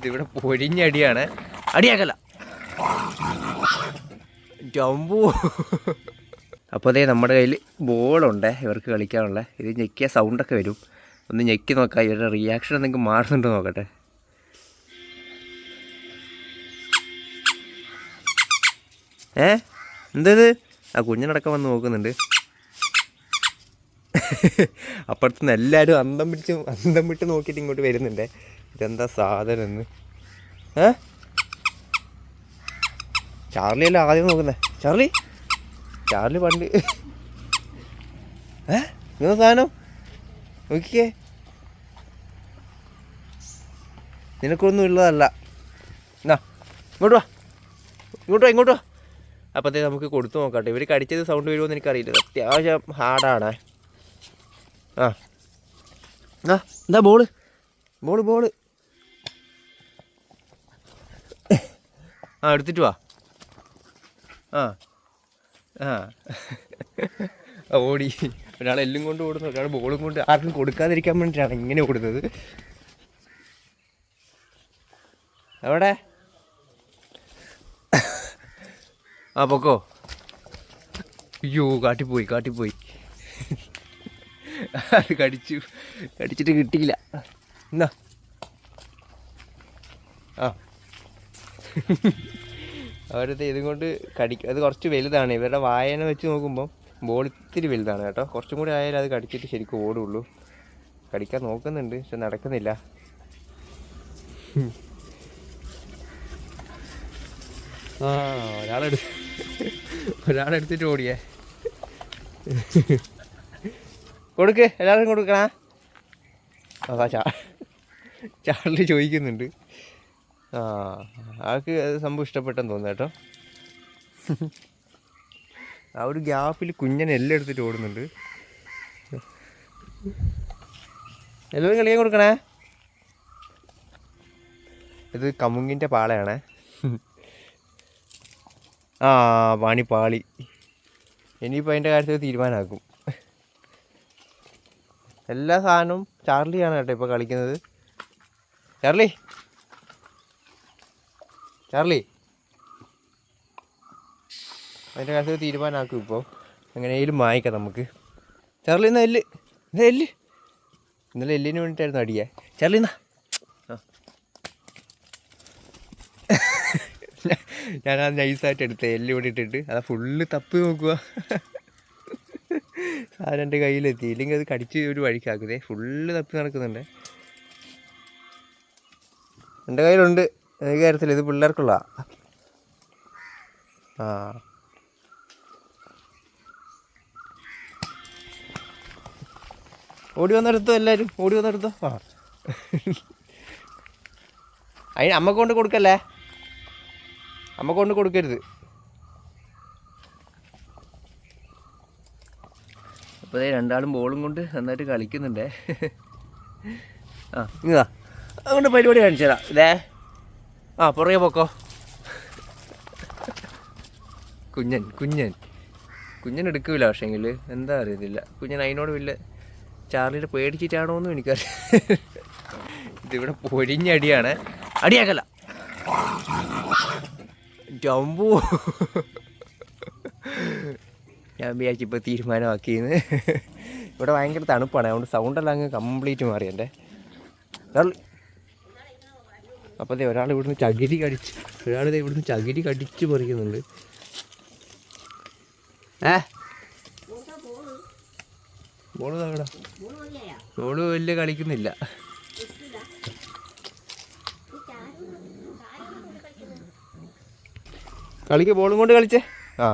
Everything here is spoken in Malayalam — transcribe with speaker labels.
Speaker 1: ഇതിവിടെ പൊരിഞ്ഞടിയാണ് അടിയാക്കല്ല. ജമ്പു. അപ്പോൾ അതേ നമ്മുടെ കയ്യിൽ ബോളുണ്ട്. ഇവർക്ക് കളിക്കാനുള്ള. ഇത് ഞെക്കിയ സൗണ്ടൊക്കെ വരും. ഒന്ന് ഞെക്കി നോക്കാം. ഇവരുടെ റിയാക്ഷൻ എന്തെങ്കിലും മാറുന്നുണ്ടോ നോക്കട്ടെ. ഏ? എന്തത് ആ കുഞ്ഞിനടക്കം വന്ന് നോക്കുന്നുണ്ട്. അപ്പുറത്തുനിന്ന് എല്ലാവരും അന്തം പിടിച്ച് അന്തം വിട്ട് നോക്കിയിട്ട് ഇങ്ങോട്ട് വരുന്നുണ്ടേ. ഇതെന്താ സാധനം എന്ന് ഏ? ചാർലി അല്ല ആദ്യം നോക്കുന്നേ? ചാർലി? ചാർലി പണ്ട് ഏ? ഇങ്ങനെ സാധനം? നോക്കിയേ നിനക്കൊന്നും ഉള്ളതല്ല. എന്നാ ഇങ്ങോട്ട് വാ. ഇങ്ങോട്ട് വാ ഇങ്ങോട്ട് വാ. അപ്പോഴത്തേക്ക് നമുക്ക് കൊടുത്തു നോക്കട്ടെ. ഇവർ കടിച്ചത് സൗണ്ട് വരുമോ എനിക്കറിയില്ല. അത്യാവശ്യം ഹാർഡാണ് ആ എന്താ ബോൾ? Ball ball. ആ എടുത്തിട്ട് വാ. ആ ആ. ഓടി. ഒരാൾ എല്ലും കൊണ്ട് ഓടുന്നു ഒരാൾ ബോളും കൊണ്ട് ആർക്കും കൊടുക്കാതിരിക്കാൻ വേണ്ടിയിട്ടാണ് ഇങ്ങനെ ഓടുന്നത്. എവിടെ? ആ പൊക്കോ. അയ്യോ കാട്ടിപ്പോയി കാട്ടിപ്പോയി. അത് കടിച്ചു കടിച്ചിട്ട് കിട്ടിയില്ല. എന്നാ. ആ. അവരത് ഇതും കൊണ്ട് കടിക്കും അത് കുറച്ച് വലുതാണ്. ഇവരുടെ വായന വെച്ച് നോക്കുമ്പോൾ ബോൾ ഇത്തിരി വലുതാണ് കേട്ടോ. കുറച്ചും കൂടി ആയാലും അത് കടിച്ചിട്ട് ശരിക്കും ഓടുള്ളൂ. കടിക്കാൻ നോക്കുന്നുണ്ട് പക്ഷെ നടക്കുന്നില്ല. ആ ഒരാളെടു ഒരാളെടുത്തിട്ട് ഓടിയേ. കൊടുക്ക് എല്ലാവർക്കും കൊടുക്കണ? അതാ ചാ ചാർലി ചോദിക്കുന്നുണ്ട്. ആ ആൾക്ക് സംഭവം ഇഷ്ടപ്പെട്ടെന്ന് തോന്നുന്നു കേട്ടോ. ആ ഒരു ഗ്യാപ്പിൽ കുഞ്ഞനെ എല്ലാം എടുത്തിട്ട് ഓടുന്നുണ്ട്. എല്ലാവരും കളിക്കാൻ കൊടുക്കണേ? ഇത് കമുങ്ങിന്റെ പാളയാണേ. ആ പാണി പാളി. ഇനിയിപ്പോൾ അതിന്റെ കാര്യത്തിൽ തീരുമാനമാക്കും. എല്ലാ സാധനവും ചാർലിയാണ് കേട്ടോ ഇപ്പോൾ കളിക്കുന്നത്. Charlie Charlie. അതിന്റെ കാര്യത്തിൽ തീരുമാനമാക്കും ഇപ്പോൾ എങ്ങനെയും വാങ്ങിക്കാം നമുക്ക്. ചാർലി എന്നാ എല്ല്. എന്നാ എല്ല്. ഇന്നലെ എല്ലിന് വേണ്ടിയിട്ടായിരുന്നു അടിയേ. ചാർലി എന്നാ. ഞാൻ ആ നൈസായിട്ട് എടുത്ത് എല്ല് വേണ്ടിയിട്ടിട്ട് അതാ ഫുള്ള് തപ്പി നോക്കുക സാധനം എന്റെ കയ്യിലെത്തി. ഇല്ലെങ്കിൽ അത് കടിച്ച് ഒരു വഴിക്കാക്കുന്നേ ഫുള്ള് തപ്പി നടക്കുന്നുണ്ട്. എന്റെ കയ്യിലുണ്ട്. എനിക്ക് കാര്യത്തില്ല ഇത് പിള്ളേർക്കുള്ള ആ. ഓടി വന്നെടുത്തോ എല്ലാവരും ഓടി വന്നെടുത്തോ? ആ. അതിന് അമ്മ കൊണ്ട് കൊടുക്കല്ലേ? അമ്മ കൊണ്ട് കൊടുക്കരുത്. അപ്പോൾ ദേ രണ്ടാളും ബോളും കൊണ്ട് നന്നായിട്ട് കളിക്കുന്നുണ്ടേ. ആ. ഇങ്ങാ അതുകൊണ്ട് പരിപാടി കാണിച്ചു തരാം ഇതേ ആ പുറകെ പോക്കോ. കുഞ്ഞൻ കുഞ്ഞൻ. കുഞ്ഞൻ എടുക്കില്ല പക്ഷേങ്കിൽ എന്താ അറിയത്തില്ല. കുഞ്ഞൻ അതിനോട് വലിയ ചാർലിയുടെ പേടിച്ചിട്ടാണോ എന്നും എനിക്കറിയാം ഇതിവിടെ പൊരിഞ്ഞടിയാണ്. അടിയാക്കല്ല. ജമ്പു. ഞാൻ വിചാരിച്ചു ഇപ്പോൾ തീരുമാനമാക്കിയെന്ന് ഇവിടെ ഭയങ്കര തണുപ്പാണ്. അതുകൊണ്ട് സൗണ്ടെല്ലാം അങ്ങ് കംപ്ലീറ്റ് മാറി എന്റെ അപ്പോൾ അതെ ഒരാൾ ഇവിടുന്ന് ചകിരി കടിച്ച് ഒരാൾ ഇതേ ഇവിടുന്ന് ചകിരി കടിച്ച് പറിക്കുന്നുണ്ട്. ഏ? ബോൾ തകടാ ബോൾ വലിയ കളിക്കുന്നില്ല. കളിക്ക് ബോളും കൊണ്ട് കളിച്ചേ? ആ.